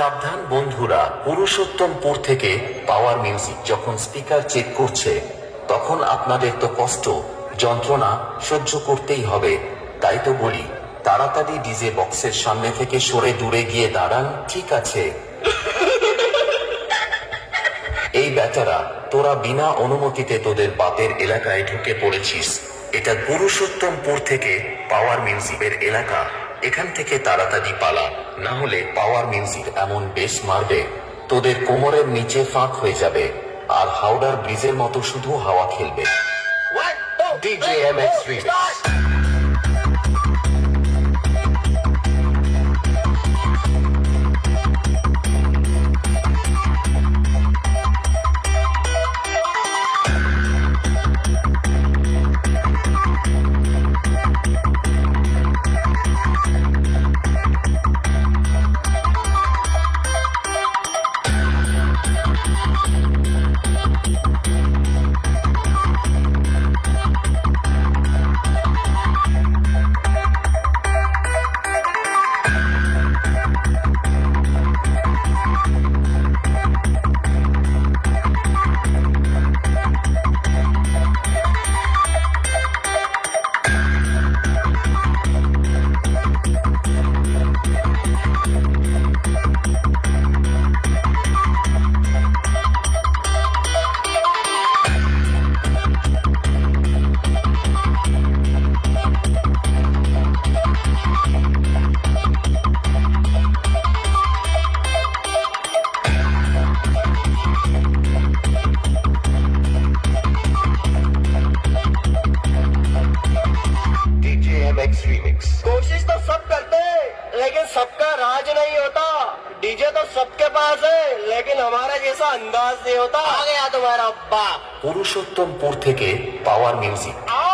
সাবধান বন্ধুরা, পুরুষোত্তমপুর থেকে পাওয়ার মিউজিক যখন স্পিকার চেক করছে, তখন আপনাদের তো কষ্ট, যন্ত্রণা সহ্য করতেই হবে। তাই তো বলি, তাড়াতাড়ি ডিজে বক্সের সামনে থেকে সরে দূরে গিয়ে দাঁড়ান, ঠিক আছে। এই বেচারা, তোরা বিনা অনুমতিতে তোদের বাপের এলাকায় ঢুকে পড়েছিস। এটা পুরুষোত্তমপুর থেকে পাওয়ার মিউজিকের এলাকা। এখান থেকে তাড়াতাড়ি পালা না হলে পাওয়ার মিউজিক এমন বেশ মারবে তোদের কোমরের নিচে ফাঁক হয়ে যাবে আর হাওড়ার ব্রিজের মতো শুধু হাওয়া খেলবে DJ MX Remix. कोशिश तो सब करते हैं लेकिन सबका राज नहीं होता डीजे तो सबके पास है लेकिन हमारा जैसा अंदाज नहीं होता आ गया तुम्हारा अब्बा পুরুষোত্তমপুর থেকে পাওয়ার মিউজিক आओ